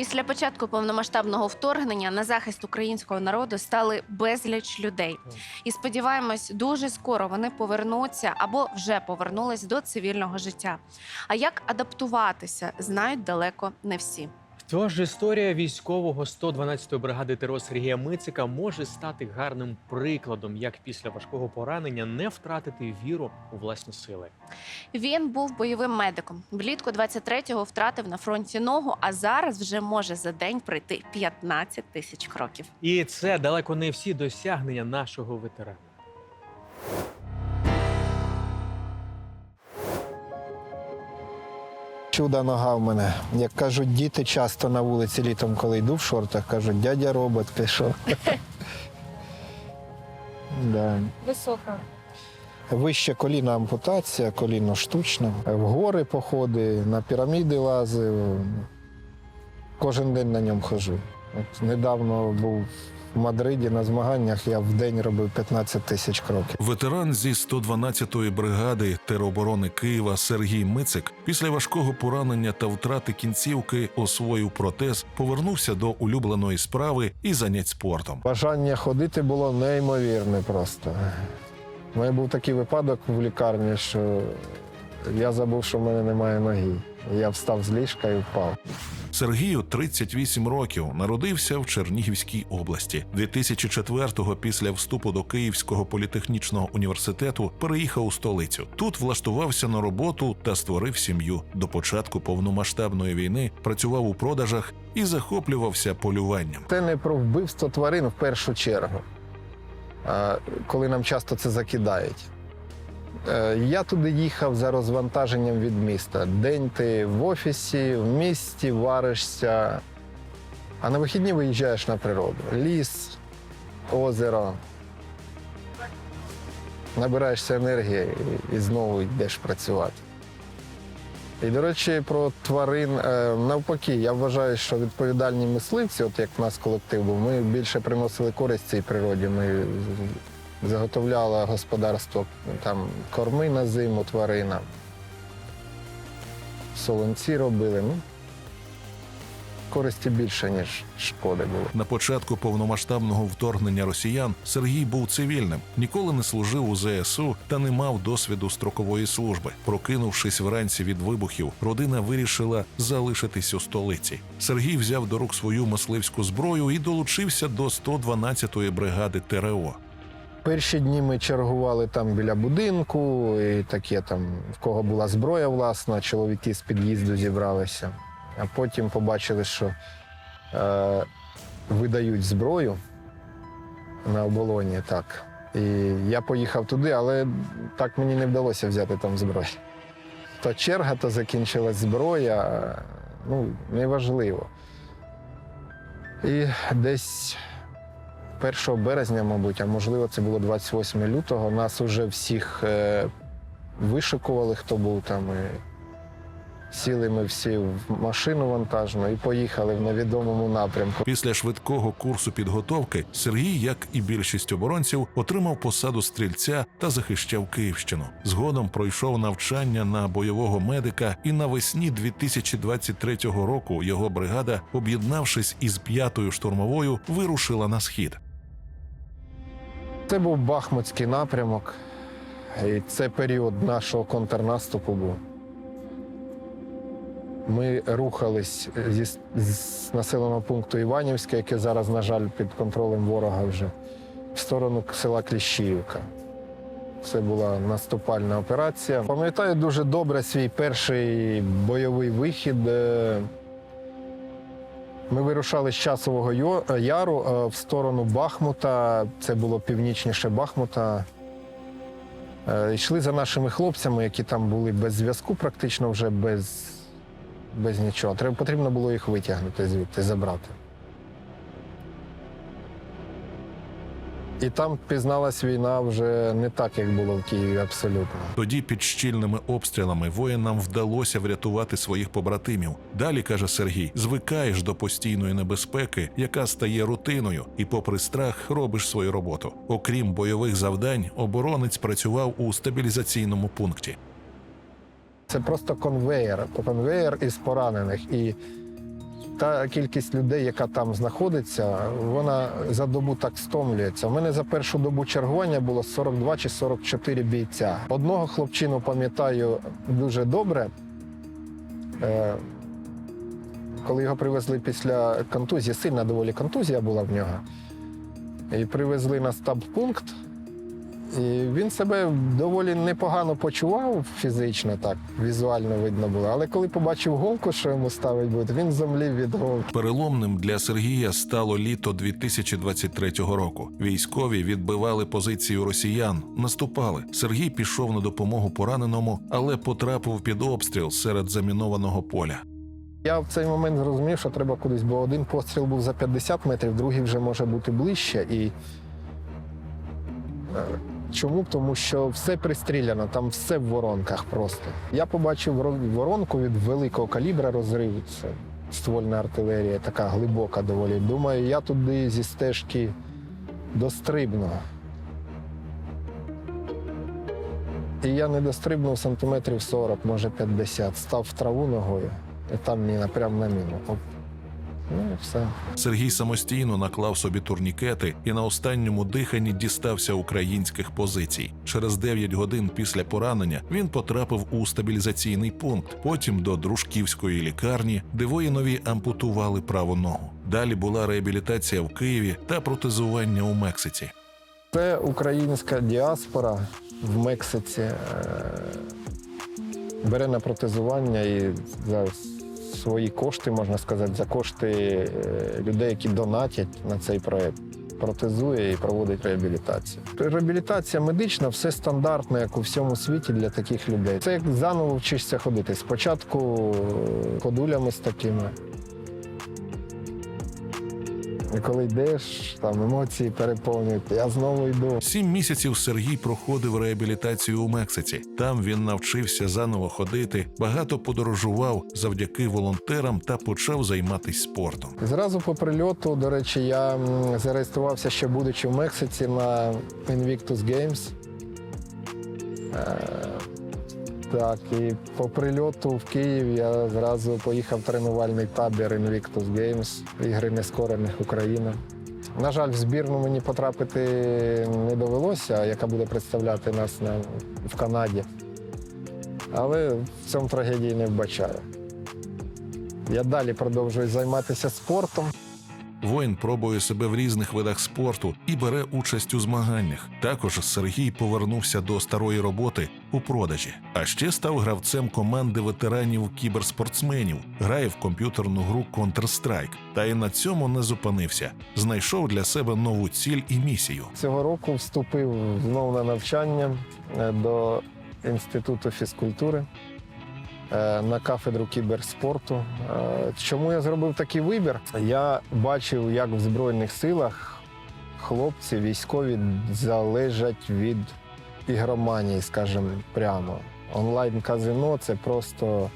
Після початку повномасштабного вторгнення на захист українського народу стали безліч людей. І сподіваємось, дуже скоро вони повернуться або вже повернулись до цивільного життя. А як адаптуватися, знають далеко не всі. Тож історія військового 112-ї бригади ТРО Сергія Мицика може стати гарним прикладом, як після важкого поранення не втратити віру у власні сили. Він був бойовим медиком. Влітку 23-го втратив на фронті ногу, а зараз вже може за день пройти 15 тисяч кроків. І це далеко не всі досягнення нашого ветерана. Чуда нога в мене. Як кажуть, діти часто на вулиці літом, коли йду в шортах, кажуть, дядя робот пішов. да. Висока. Вище коліна ампутація, коліно штучне. В гори походи, на піраміди лазив. Кожен день на ньому хожу. От недавно був в Мадриді на змаганнях, я в день робив 15 тисяч кроків. Ветеран зі 112-ї бригади тероборони Києва Сергій Мицик після важкого поранення та втрати кінцівки освоїв протез, повернувся до улюбленої справи і занять спортом. Бажання ходити було неймовірне просто. У мене був такий випадок в лікарні, що я забув, що в мене немає ноги. Я встав з ліжка і впав. Сергію 38 років народився в Чернігівській області. 2004-го після вступу до Київського політехнічного університету переїхав у столицю. Тут влаштувався на роботу та створив сім'ю. До початку повномасштабної війни працював у продажах і захоплювався полюванням. Це не про вбивство тварин в першу чергу, коли нам часто це закидають. Е, Я туди їхав за розвантаженням від міста. День ти в офісі, в місті варишся, а на вихідні виїжджаєш на природу. Ліс, озеро. Набираєшся енергії і- знову йдеш працювати. І, до речі, про тварин е, навпаки, я вважаю, що відповідальні мисливці, от як в нас колектив ми більше приносили користь цій природі. Ми заготовляли господарство там корми на зиму тваринам, солонці робили. Ну, користі більше, ніж шкоди було. На початку повномасштабного вторгнення росіян Сергій був цивільним, ніколи не служив у ЗСУ та не мав досвіду строкової служби. Прокинувшись вранці від вибухів, родина вирішила залишитись у столиці. Сергій взяв до рук свою мисливську зброю і долучився до 112-ї бригади ТРО. Перші дні ми чергували там біля будинку, і таке там, в кого була зброя власна, чоловіки з під'їзду зібралися. А потім побачили, що е, видають зброю на оболоні. Так. І я поїхав туди, але так мені не вдалося взяти там зброю. То черга, то закінчилась зброя. Ну, неважливо. І десь 1 березня, мабуть, а можливо, це було 28 лютого. Нас уже всіх е, вишикували, хто був там. І сіли ми всі в машину вантажну і поїхали в невідомому напрямку. Після швидкого курсу підготовки Сергій, як і більшість оборонців, отримав посаду стрільця та захищав Київщину. Згодом пройшов навчання на бойового медика, і навесні 2023 року його бригада, об'єднавшись із п'ятою штурмовою, вирушила на схід. Це був Бахмутський напрямок, і це період нашого контрнаступу був. Ми рухались зі, з населеного пункту Іванівське, яке зараз, на жаль, під контролем ворога вже, в сторону села Кліщіївка. Це була наступальна операція. Пам'ятаю дуже добре свій перший бойовий вихід. Е, Ми вирушали з часового яру е, в сторону Бахмута. Це було північніше Бахмута. Е, Йшли за нашими хлопцями, які там були без зв'язку, практично вже без, без нічого. Треба потрібно було їх витягнути звідти, забрати. І там пізналась війна вже не так, як було в Києві, абсолютно. Тоді під щільними обстрілами воїнам вдалося врятувати своїх побратимів. Далі каже Сергій: звикаєш до постійної небезпеки, яка стає рутиною, і, попри страх, робиш свою роботу. Окрім бойових завдань, оборонець працював у стабілізаційному пункті. Це просто конвеєр, конвеєр із поранених. І та кількість людей, яка там знаходиться, вона за добу так стомлюється. У мене за першу добу чергування було 42 чи 44 бійця. Одного хлопчину пам'ятаю дуже добре. Е, коли його привезли після контузії, сильна доволі контузія була в нього. І привезли на стаб-пункт. І він себе доволі непогано почував фізично, так, візуально видно було. Але коли побачив голку, що йому ставить буде, він зомлів від голки. Переломним для Сергія стало літо 2023 року. Військові відбивали позицію росіян, наступали. Сергій пішов на допомогу пораненому, але потрапив під обстріл серед замінованого поля. Я в цей момент зрозумів, що треба кудись, бо один постріл був за 50 метрів, другий вже може бути ближче. І е, чому? Тому що все пристріляно, там все в воронках просто. Я побачив воронку від великого калібра розрив. Це ствольна артилерія, така глибока доволі. Думаю, я туди зі стежки дострибну. І я не дострибнув сантиметрів 40, може 50. Став в траву ногою. І там міна, прямо на міну. Ну і все. Сергій самостійно наклав собі турнікети і на останньому диханні дістався українських позицій. Через 9 годин після поранення він потрапив у стабілізаційний пункт, потім до дружківської лікарні, де воїнові ампутували праву ногу. Далі була реабілітація в Києві та протезування у Мексиці. Це українська діаспора в Мексиці е, бере на протезування і за свої кошти, можна сказати, за кошти е, людей, які донатять на цей проект. Протезує і проводить реабілітацію. Реабілітація медична все стандартно, як у всьому світі для таких людей. Це як заново вчишся ходити. Спочатку е, ходулями з такими. І коли йдеш, там емоції переповнюють. Я знову йду. Сім місяців Сергій проходив реабілітацію у Мексиці. Там він навчився заново ходити, багато подорожував завдяки волонтерам та почав займатися спортом. Зразу по прильоту, до речі, я зареєструвався ще будучи в Мексиці на Invictus Games. Так, і по прильоту в Київ я зразу поїхав в тренувальний табір Invictus Games, ігри нескорених Україна. На жаль, в збірну мені потрапити не довелося, яка буде представляти нас на, в Канаді. Але в цьому трагедії не вбачаю. Я далі продовжую займатися спортом. Воїн пробує себе в різних видах спорту і бере участь у змаганнях. Також Сергій повернувся до старої роботи у продажі, а ще став гравцем команди ветеранів кіберспортсменів, грає в комп'ютерну гру Counter-Strike. Та й на цьому не зупинився. Знайшов для себе нову ціль і місію. Цього року вступив знову на навчання е, до інституту фізкультури на кафедру кіберспорту. Е, Чому я зробив такий вибір? Я бачив, як в Збройних силах хлопці військові залежать від ігроманії, скажімо прямо. Онлайн-казино це просто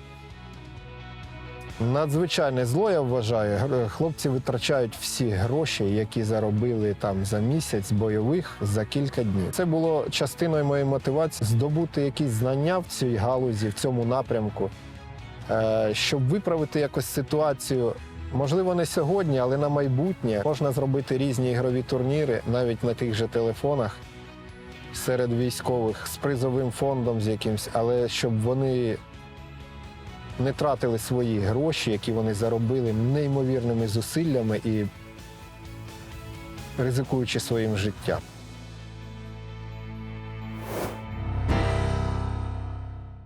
надзвичайне зло, я вважаю. Хлопці витрачають всі гроші, які заробили там за місяць бойових за кілька днів. Це було частиною моєї мотивації здобути якісь знання в цій галузі, в цьому напрямку, е, щоб виправити якось ситуацію. Можливо, не сьогодні, але на майбутнє можна зробити різні ігрові турніри навіть на тих же телефонах серед військових з призовим фондом з якимсь, але щоб вони не тратили свої гроші, які вони заробили неймовірними зусиллями і ризикуючи своїм життям.